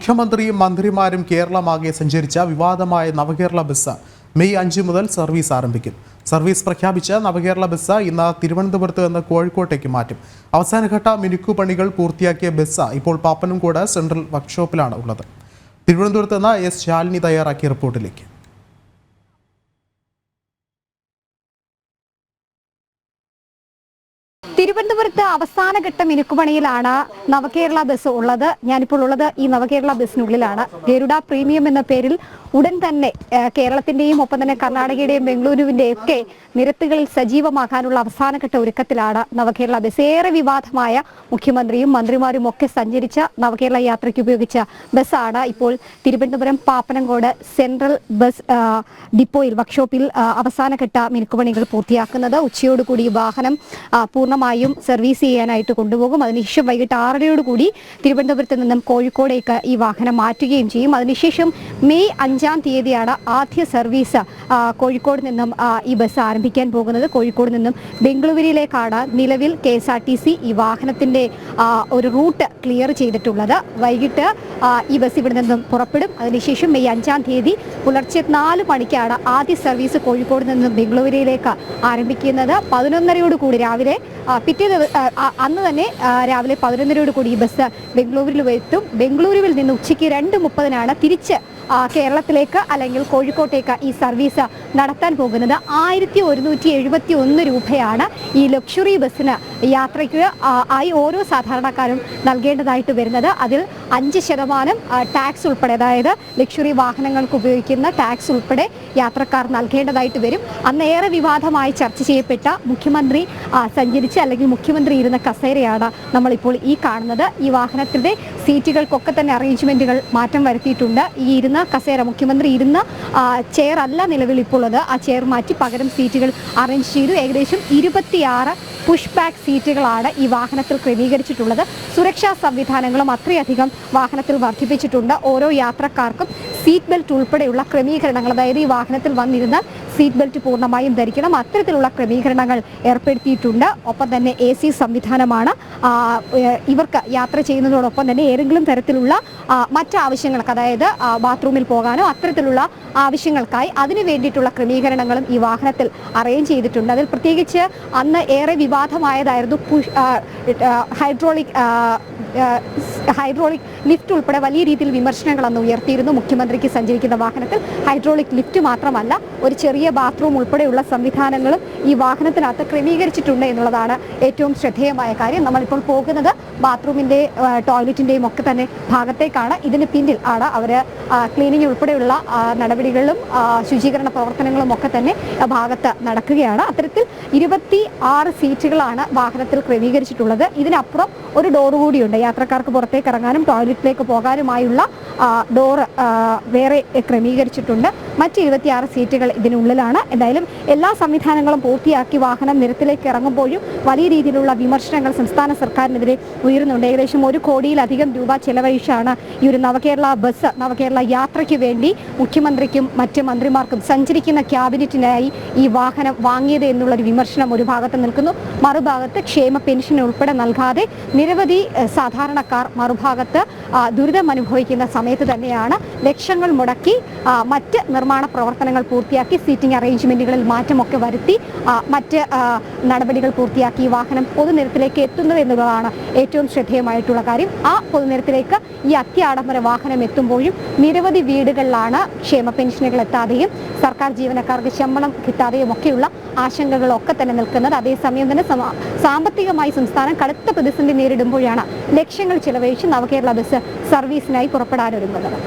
മുഖ്യമന്ത്രിയും മന്ത്രിമാരും കേരളമാകെ സഞ്ചരിച്ച വിവാദമായ നവകേരള ബസ് മെയ് അഞ്ച് മുതൽ സർവീസ് ആരംഭിക്കും. സർവീസ് പ്രഖ്യാപിച്ച നവകേരള ബസ് ഇന്ന് തിരുവനന്തപുരത്ത് നിന്ന് കോഴിക്കോട്ടേക്ക് മാറ്റും. അവസാനഘട്ട മിനുക്കു പണികൾ പൂർത്തിയാക്കിയ ബസ് ഇപ്പോൾ പാപ്പനംകോട് സെൻട്രൽ വർക്ക്ഷോപ്പിലാണ് ഉള്ളത്. തിരുവനന്തപുരത്ത് നിന്ന് എസ് ശാലിനി തയ്യാറാക്കിയ റിപ്പോർട്ടിലേക്ക്. തിരുവനന്തപുരത്ത് അവസാനഘട്ട മിനുക്കുപണിയിലാണ് നവകേരള ബസ് ഉള്ളത്. ഞാനിപ്പോൾ ഉള്ളത് ഈ നവകേരള ബസ്സിനുള്ളിലാണ്. ഗരുഡ പ്രീമിയം എന്ന പേരിൽ ഉടൻ തന്നെ കേരളത്തിന്റെയും ഒപ്പം തന്നെ കർണാടകയുടെയും ബംഗളൂരുവിന്റെയും ഒക്കെ നിരത്തുകളിൽ സജീവമാകാനുള്ള അവസാനഘട്ട ഒരുക്കത്തിലാണ് നവകേരള ബസ്. ഏറെ വിവാദമായ മുഖ്യമന്ത്രിയും മന്ത്രിമാരും ഒക്കെ സഞ്ചരിച്ച നവകേരള യാത്രയ്ക്ക് ഉപയോഗിച്ച ബസ്സാണ് ഇപ്പോൾ തിരുവനന്തപുരം പാപ്പനംകോട് സെൻട്രൽ ബസ് ഡിപ്പോയിൽ വർക്ക്ഷോപ്പിൽ അവസാനഘട്ട മിനുക്കുപണികൾ പൂർത്തിയാക്കുന്നത്. ഉച്ചയോടുകൂടി വാഹനം ആ, പൂർണമായും സർവീസ് ചെയ്യാനായിട്ട് കൊണ്ടുപോകും. അതിനുശേഷം വൈകിട്ട് ആറരയോടുകൂടി തിരുവനന്തപുരത്ത് നിന്നും കോഴിക്കോടേക്ക് ഈ വാഹനം മാറ്റുകയും ചെയ്യും. അതിനുശേഷം മെയ് അഞ്ചാം തീയതിയാണ് ആദ്യ സർവീസ് കോഴിക്കോട് നിന്നും ഈ ബസ് ആരംഭിക്കാൻ പോകുന്നത് കോഴിക്കോട് നിന്നും ബംഗളൂരുവിലേക്കാണ് നിലവിൽ K S R T C ഈ വാഹനത്തിന്റെ ഒരു റൂട്ട് ക്ലിയർ ചെയ്തിട്ടുള്ളത്. വൈകിട്ട് ഈ ബസ് ഇവിടെ നിന്നും പുറപ്പെടും. അതിനുശേഷം മെയ് അഞ്ചാം തീയതി പുലർച്ചെ നാല് മണിക്കാണ് ആദ്യ സർവീസ് കോഴിക്കോട് നിന്നും ബംഗളൂരുവിലേക്ക് ആരംഭിക്കുന്നത്. പതിനൊന്നരയോട് കൂടി രാവിലെ പിറ്റേ അന്ന് തന്നെ രാവിലെ പതിനൊന്നരയോട് കൂടി ഈ ബസ് ബംഗളൂരുവിൽ എത്തും. ബംഗളൂരുവിൽ നിന്ന് ഉച്ചയ്ക്ക് രണ്ട് മുപ്പതിനാണ് തിരിച്ച് കേരളത്തിലേക്ക് അല്ലെങ്കിൽ കോഴിക്കോട്ടേക്ക് ഈ സർവീസ് നടത്താൻ പോകുന്നത് ആയിരത്തി ഒരുന്നൂറ്റി എഴുപത്തി ഒന്ന് രൂപയാണ് ഈ ലക്ഷറി ബസ്സിന് യാത്രയ്ക്ക് ആയി ഓരോ സാധാരണക്കാരും നൽകേണ്ടതായിട്ട് വരുന്നത്. അതിൽ അഞ്ച് ശതമാനം ടാക്സ് ഉൾപ്പെടെ അതായത് ലക്ഷറി വാഹനങ്ങൾക്ക് ഉപയോഗിക്കുന്ന ടാക്സ് ഉൾപ്പെടെ യാത്രക്കാർ നൽകേണ്ടതായിട്ട് വരും. അന്ന് ഏറെ വിവാദമായി ചർച്ച ചെയ്യപ്പെട്ട മുഖ്യമന്ത്രി സഞ്ചരിച്ച് അല്ലെങ്കിൽ മുഖ്യമന്ത്രി ഇരുന്ന കസേരയാണ് നമ്മളിപ്പോൾ ഈ കാണുന്നത്. ഈ വാഹനത്തിന്റെ സീറ്റുകൾക്കൊക്കെ തന്നെ അറേഞ്ച്മെന്റുകൾ മാറ്റം വരുത്തിയിട്ടുണ്ട്. ഈ ഇരുന്ന കസേര മുഖ്യമന്ത്രി ഇരുന്ന ചെയർ അല്ല നിലവിൽ ഇപ്പോൾ ഉള്ളത്. ആ ചെയർ മാറ്റി പകരം സീറ്റുകൾ അറേഞ്ച് ചെയ്തു. ഏകദേശം ഇരുപത്തിയാറ് പുഷ് ബാക്ക് സീറ്റുകളാണ് ഈ വാഹനത്തിൽ ക്രമീകരിച്ചിട്ടുള്ളത്. സുരക്ഷാ സംവിധാനങ്ങളും അത്രയധികം വാഹനത്തിൽ വർദ്ധിപ്പിച്ചിട്ടുണ്ട്. ഓരോ യാത്രക്കാർക്കും സീറ്റ് ബെൽറ്റ് ഉൾപ്പെടെയുള്ള ക്രമീകരണങ്ങൾ അതായത് ഈ വാഹനത്തിൽ വന്നിരുന്നാൽ സീറ്റ് ബെൽറ്റ് പൂർണമായും ധരിക്കണം. അത്തരത്തിലുള്ള ക്രമീകരണങ്ങൾ ഏർപ്പെടുത്തിയിട്ടുണ്ട്. ഒപ്പം തന്നെ എ സി സംവിധാനമാണ്. ഇവർക്ക് യാത്ര ചെയ്യുന്നതോടൊപ്പം തന്നെ ഏതെങ്കിലും തരത്തിലുള്ള മറ്റാവശ്യങ്ങൾക്ക് അതായത് ബാത്റൂമിൽ പോകാനോ അത്തരത്തിലുള്ള ആവശ്യങ്ങൾക്കായി അതിനു വേണ്ടിയിട്ടുള്ള ക്രമീകരണങ്ങളും ഈ വാഹനത്തിൽ അറേഞ്ച് ചെയ്തിട്ടുണ്ട്. അതിൽ പ്രത്യേകിച്ച് അന്ന് ഏറെ വിവാദമായതായിരുന്നു ഹൈഡ്രോളിക് ഹൈഡ്രോളിക് ലിഫ്റ്റ് ഉൾപ്പെടെ വലിയ രീതിയിൽ വിമർശനങ്ങൾ അന്ന് ഉയർത്തിയിരുന്നു മുഖ്യമന്ത്രിക്ക് സഞ്ചരിക്കുന്ന വാഹനത്തിൽ. ഹൈഡ്രോളിക് ലിഫ്റ്റ് മാത്രമല്ല ഒരു ചെറിയ ബാത്റൂം ഉൾപ്പെടെയുള്ള സംവിധാനങ്ങളും ഈ വാഹനത്തിനകത്ത് ക്രമീകരിച്ചിട്ടുണ്ട് എന്നുള്ളതാണ് ഏറ്റവും ശ്രദ്ധേയമായ കാര്യം. നമ്മളിപ്പോൾ പോകുന്നത് ബാത്റൂമിന്റെ ടോയ്ലറ്റിന്റെയും ഒക്കെ തന്നെ ഭാഗത്തേക്കാണ്. ഇതിന് പിന്നിൽ ആണ് അവർ ക്ലീനിങ് ഉൾപ്പെടെയുള്ള നടപടികളും ശുചീകരണ പ്രവർത്തനങ്ങളും ഒക്കെ തന്നെ ഭാഗത്ത് നടക്കുകയാണ്. അത്തരത്തിൽ ഇരുപത്തി ആറ് സീറ്റുകളാണ് വാഹനത്തിൽ ക്രമീകരിച്ചിട്ടുള്ളത്. ഇതിനപ്പുറം ഒരു ഡോർ കൂടിയുണ്ട്. യാത്രക്കാർക്ക് പുറത്തേക്ക് ഇറങ്ങാനും ടോയ്ലറ്റിലേക്ക് പോകാനുമായുള്ള ഡോറ് വേറെ ക്രമീകരിച്ചിട്ടുണ്ട്. മറ്റ് ഇരുപത്തിയാറ് സീറ്റുകൾ ഇതിനുള്ളിലാണ്. എന്തായാലും എല്ലാ സംവിധാനങ്ങളും പൂർത്തിയാക്കി വാഹനം നിരത്തിലേക്ക് ഇറങ്ങുമ്പോഴും വലിയ രീതിയിലുള്ള വിമർശനങ്ങൾ സംസ്ഥാന സർക്കാരിനെതിരെ ഉയരുന്നുണ്ട്. ഏകദേശം ഒരു കോടിയിലധികം രൂപ ചെലവഴിച്ചാണ് ഈ ഒരു നവകേരള ബസ് നവകേരള യാത്രയ്ക്ക് വേണ്ടി മുഖ്യമന്ത്രിക്കും മറ്റ് മന്ത്രിമാർക്കും സഞ്ചരിക്കുന്ന ക്യാബിനറ്റിനായി ഈ വാഹനം വാങ്ങിയത് എന്നുള്ളൊരു വിമർശനം ഒരു ഭാഗത്ത് നിൽക്കുന്നു. മറുഭാഗത്ത് ക്ഷേമ പെൻഷൻ ഉൾപ്പെടെ നൽകാതെ നിരവധി സാധാരണക്കാർ മറുഭാഗത്ത് ദുരിതം അനുഭവിക്കുന്ന സമയത്ത് തന്നെയാണ് ലക്ഷങ്ങൾ മുടക്കി മറ്റ് നിർമ്മാണ പ്രവർത്തനങ്ങൾ പൂർത്തിയാക്കി സീറ്റിംഗ് അറേഞ്ച്മെന്റുകളിൽ മാറ്റമൊക്കെ വരുത്തി മറ്റ് നടപടികൾ പൂർത്തിയാക്കി വാഹനം പൊതുനിരത്തിലേക്ക് എത്തുന്നത് എന്നുള്ളതാണ് ഏറ്റവും ശ്രദ്ധേയമായിട്ടുള്ള കാര്യം ആ പൊതുനിരത്തിലേക്ക് ഈ അത്യാഡംബര വാഹനം എത്തുമ്പോഴും നിരവധി വീടുകളിലാണ് ക്ഷേമ പെൻഷനുകൾ എത്താതെയും സർക്കാർ ജീവനക്കാർക്ക് ശമ്പളം കിട്ടാതെയും ഒക്കെയുള്ള ആശങ്കകളൊക്കെ തന്നെ നിൽക്കുന്നത്. അതേസമയം തന്നെ സാമ്പത്തികമായി സംസ്ഥാനം കടുത്ത പ്രതിസന്ധി നേരിടുമ്പോഴാണ് ലക്ഷങ്ങൾ ചിലവഴിച്ച് നവകേരള ബസ് സർവീസിനായി പുറപ്പെടാനൊരുങ്ങുന്നത്.